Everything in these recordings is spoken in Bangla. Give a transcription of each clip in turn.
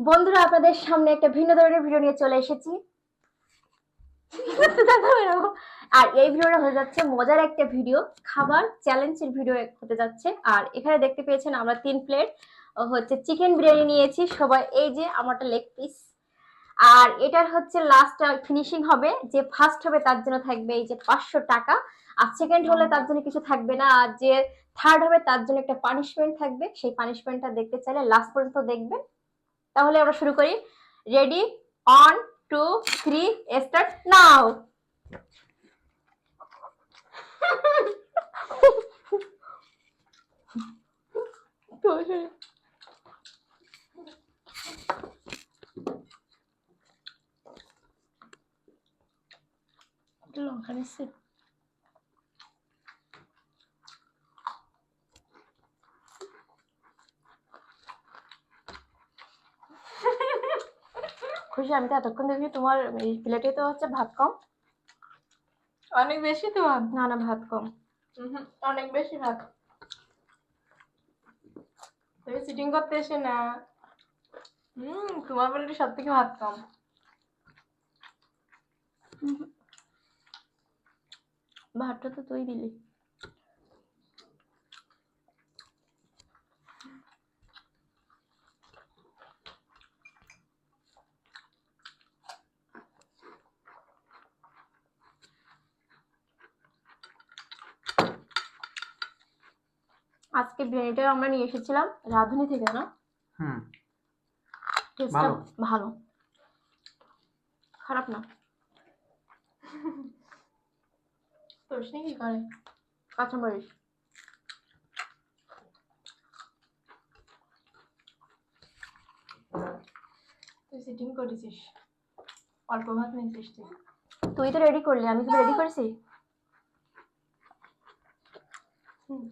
বন্ধুরা, আপনাদের সামনে একটা ভিন্ন ধরনের ভিডিও নিয়ে চলে এসেছি। আর এই ভিডিওটা হয়ে যাচ্ছে মজার একটা ভিডিও খাবার চ্যালেঞ্জের ভিডিও হতে যাচ্ছে। আর এখানে দেখতে পেয়েছেন আমরা তিন প্লেট হচ্ছে চিকেন বিরিয়ানি নিয়েছি। সবাই, এই যে আমারটা লেগ পিস আর এটার হচ্ছে লাস্ট ফিনিশিং হবে। যে ফার্স্ট হবে, তার জন্য থাকবে এই যে পাঁচশো টাকা। আর সেকেন্ড হলে তার জন্য কিছু থাকবে না। আর যে থার্ড হবে, তার জন্য একটা পানিশমেন্ট থাকবে। সেই পানিশমেন্টটা দেখতে চাইলে লাস্ট পর্যন্ত দেখবেন। তাহলে আমরা শুরু করি। Ready one two three start নাও লঙ্কা নিচ্ছি খুশি আমি তো এতক্ষণ দেখি তোমার এই প্লেটে তো হচ্ছে ভাত কম। অনেক বেশি তো ভাত? না না ভাত কম। অনেক বেশি ভাত। তুমি সিটিং করতে এসে না। হুম তোমার প্লেটে সব থেকে ভাত কম। ভাতটা তো তুই দিলি। আজকে বিরিয়ানিটা আমরা নিয়ে এসেছিলাম রাঁধুনি থেকে না? হুম। টেস্টটা ভালো। ভালো। খারাপ না। তোষনি কি করে কাঁচামরিচ। তুই সিটিং করেছিস। অল্প ভাত নিয়েছিস তুই। তুই তো রেডি করলি আমি কি রেডি করেছি? হুম।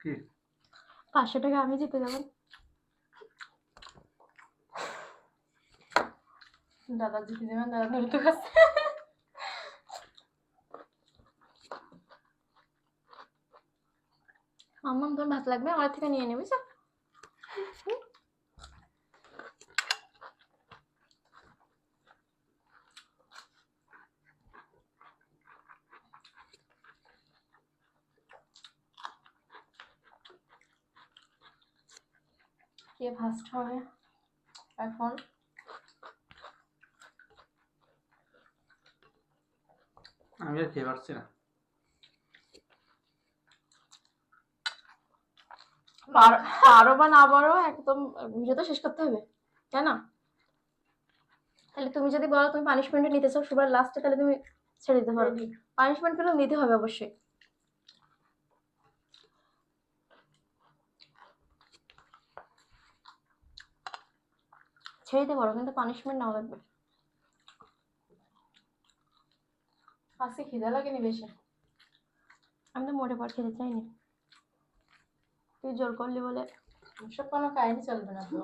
কি পাঁচশো টাকা আমি জিতে যাব। দাদা জিতে যাবেন দাদা ধরে তো কাছে আমার তোর ভাত লাগবে? আমার থেকে নিয়ে নেবে স্যার কে ফার্স্ট হবে? এখন? আমি আর খেয়ে পারছি না। পার- পারো বা না পারো একদম ভিডিও তো শেষ করতে হবে তাই না? তাহলে তুমি যদি বলো তুমি পানিশমেন্ট নিতে চাও সবার লাস্টে তাহলে তুমি ছেড়ে দিতে পারো. পানিশমেন্ট কিন্তু নিতে হবে অবশ্যই। ছেড়ে দিতে পারো কিন্তু পানিশমেন্ট নাও লাগবে। আজকে খিদে লাগেনি বেশি? আমি তো মোটে পর খেতে চাইনি। তুই জোর করলি বলে। সব কোনো কাহিনী চলবে না তো।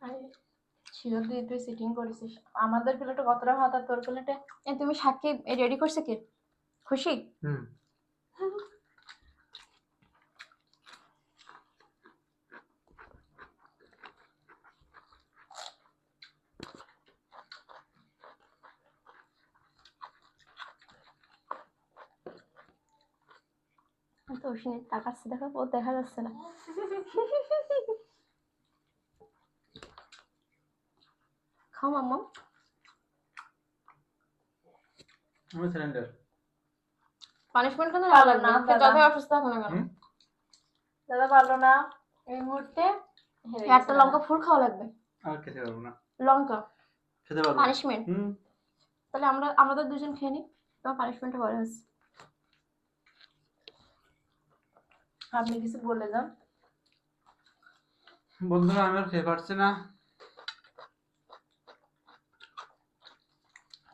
আরে, ছিল দিয়ে তুই সিটিং করেছিস। আমাদের প্লেটে কতটা ভাত আর তোর প্লেটে এ, তুমি সাক্ষী রেডি করছে কে? খুশি? হুম। তো তাকাচ্ছি দেখো ও দেখা যাচ্ছে না খাও মাম্মা আমি পানিশমেন্ট পারো না। যতই অসুস্থ না কেন দাদা পারল না এই মুহূর্তে একটা লঙ্কা ফুল খাওয়া লাগবে। আর খেতে পারব না। লঙ্কা খেতে পারব পানিশমেন্ট হুম। তাহলে আমরা আমাদের দুজন খেয়ে নিই। তোমার পানিশমেন্টটা পরে হচ্ছে আপনি কিছু বলে যান। বন্ধুরা আমি আর খেয়ে পারছি না।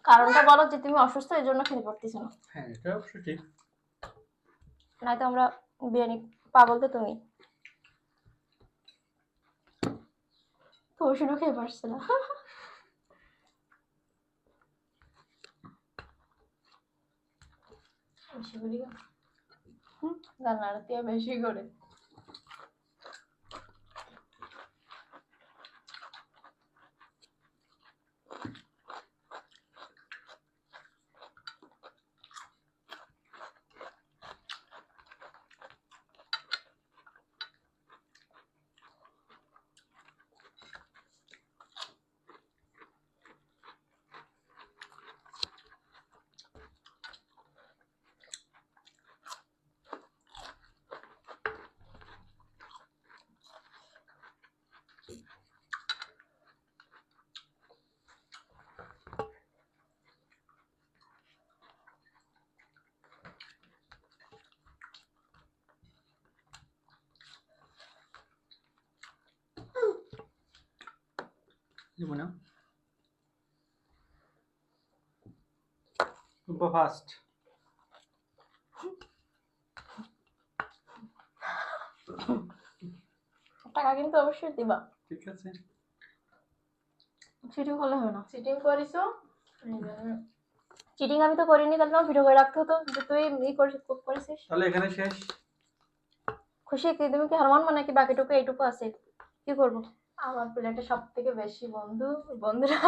কারণটা বলো যে তুমি অসুস্থ এই জন্য খেতে পারতেছো না। হ্যাঁ এটা অবশ্য ঠিক। নয়তো আমরা বিরিয়ানি পাগল তো তুমি। তো ওষুধও খেয়ে পারছে না। বেশি রান্নাটা দিয়ে বেশি করে? ফার্স্ট টাকা কিন্তু অবশ্যই দিবা। ঠিক আছে। চিটিং করলে হবে না। সিটিং করিছো? চিটিং আমি তো করিনি তাহলে তোমার ভিডিও করে রাখতে হতো যে তুই ই করিস- করেছিস। তাহলে এখানে শেষ। খুশি কি? তুমি কি হারমান মানে কি বাকিটুকু এইটুকু আছে? কি করব? আমার প্লেটে সব থেকে বেশি বন্ধু বন্ধুরা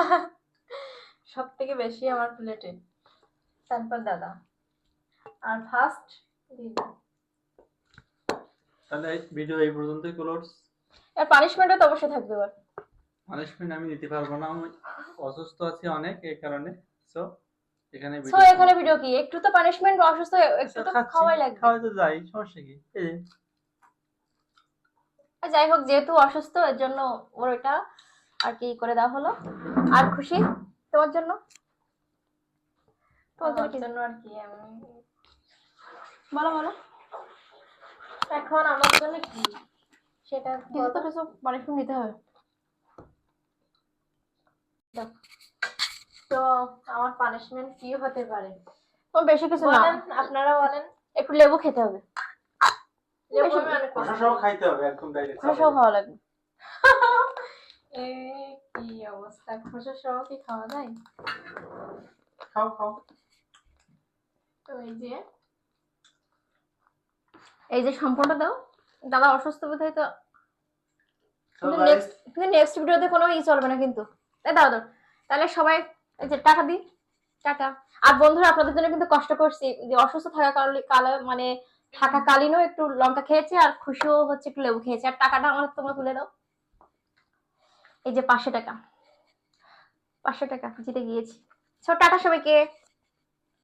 সব থেকে বেশি আমার প্লেটে তারপর দাদা। আর ফার্স্ট দিদি। তাহলে ভিডিও এই পর্যন্তই ক্লোজ আর পানিশমেন্টও তো অবশ্যই থাকবে এবার। পানিশমেন্ট আমি নিতে পারব না আমি অসুস্থ আছি অনেক এই কারণে সো এখানে ভিডিও সো এখানে ভিডিও কি? একটু তো পানিশমেন্ট অসুস্থ একটু তো খাওয়াই লাগবে। খাওয়াই তো যাই সমস্যা কি? যাই হোক যেহেতু অসুস্থ এর জন্য ওর ওইটা আর কি করে দেওয়া হলো। আর খুশি তোমার জন্য? তোমার আর কি আমি। বলো বলো। এখন আমার জন্য কি? সেটা কিছু তো কিছু পানিশমেন্ট নিতে হবে। তো আমার পানিশমেন্ট কি হতে পারে? তোমার বেশি কিছু না। আপনারা বলেন। একটু লেবু খেতে হবে। খাইতে হবে একদম ডাইরেক্ট খাওয়া লাগবে। কি অবস্থা। খোসা সহ কি খাওয়া যায়? খাও খাও। তো এই যে এই যে সম্পূর্ণ দাও। দাদা অসুস্থ বোধ হয় তো কিন্তু নেক্সট ভিডিওতে কোনো ই চলবে না কিন্তু। দাও দাও। তাহলে সবাই এই যে টাকা দিই। টাকা। আর বন্ধুরা আপনাদের জন্য কিন্তু কষ্ট করছি। যে অসুস্থ থাকা কারণে কালে মানে থাকা কালীনও একটু লঙ্কা খেয়েছে আর খুশিও হচ্ছে একটু লেবু খেয়েছে। আর টাকাটা আমার তোমরা তুলে দাও। এই যে পাঁচশো টাকা। পাঁচশো টাকা, জিতে গিয়েছি। সো টাটা সবাইকে।